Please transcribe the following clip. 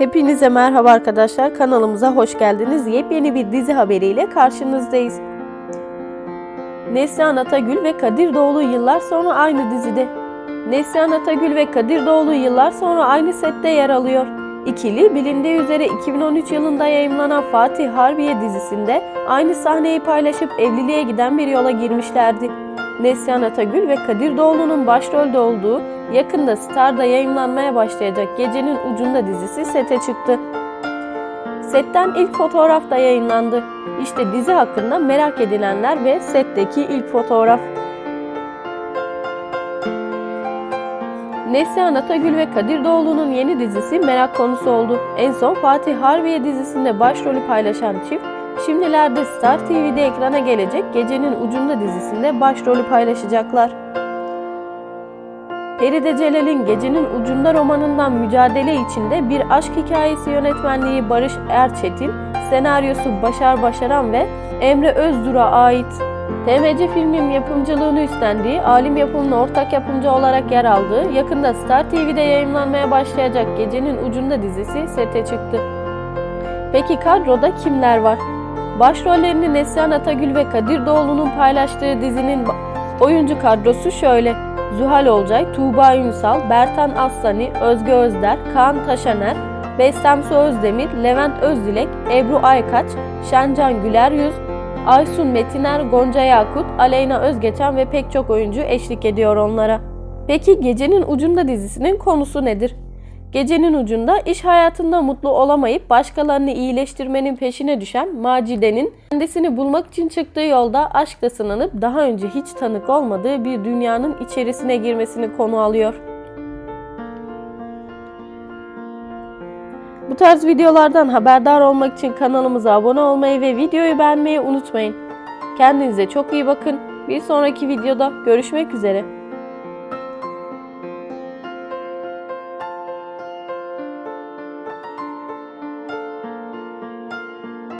Hepinize merhaba arkadaşlar. Kanalımıza hoş geldiniz. Yepyeni bir dizi haberiyle karşınızdayız. Neslihan Atagül ve Kadir Doğulu yıllar sonra aynı dizide. Neslihan Atagül ve Kadir Doğulu yıllar sonra aynı sette yer alıyor. İkili bilindiği üzere 2013 yılında yayımlanan Fatih Harbiye dizisinde aynı sahneyi paylaşıp evliliğe giden bir yola girmişlerdi. Neslihan Atagül ve Kadir Doğulu'nun başrolde olduğu yakında Star'da yayınlanmaya başlayacak Gecenin Ucunda dizisi sete çıktı. Setten ilk fotoğraf da yayınlandı. İşte dizi hakkında merak edilenler ve setteki ilk fotoğraf. Neslihan Atagül ve Kadir Doğulu'nun yeni dizisi merak konusu oldu. En son Fatih Harbiye dizisinde başrolü paylaşan çift, şimdilerde Star TV'de ekrana gelecek Gecenin Ucunda dizisinde başrolü paylaşacaklar. Feride Celal'in Gecenin Ucunda romanından mücadele içinde bir aşk hikayesi yönetmenliği Barış Erçetin, senaryosu Başar Başaran ve Emre Özdur'a ait. TMC filmin yapımcılığını üstlendiği, Alim Yapım'ın ortak yapımcı olarak yer aldığı, yakında Star TV'de yayınlanmaya başlayacak Gecenin Ucunda dizisi sete çıktı. Peki kadroda kimler var? Başrollerini Neslihan Atagül ve Kadir Doğulu'nun paylaştığı dizinin oyuncu kadrosu şöyle. Zuhal Olcay, Tuğba Ünsal, Bertan Aslani, Özge Özder, Kaan Taşaner, Bestemsu Özdemir, Levent Özdilek, Ebru Aykaç, Şencan Güleryüz, Aysun Metiner, Gonca Yakut, Aleyna Özgeçen ve pek çok oyuncu eşlik ediyor onlara. Peki Gecenin Ucunda dizisinin konusu nedir? Gecenin ucunda iş hayatında mutlu olamayıp başkalarını iyileştirmenin peşine düşen Macide'nin kendisini bulmak için çıktığı yolda aşkla sınanıp daha önce hiç tanık olmadığı bir dünyanın içerisine girmesini konu alıyor. Bu tarz videolardan haberdar olmak için kanalımıza abone olmayı ve videoyu beğenmeyi unutmayın. Kendinize çok iyi bakın. Bir sonraki videoda görüşmek üzere.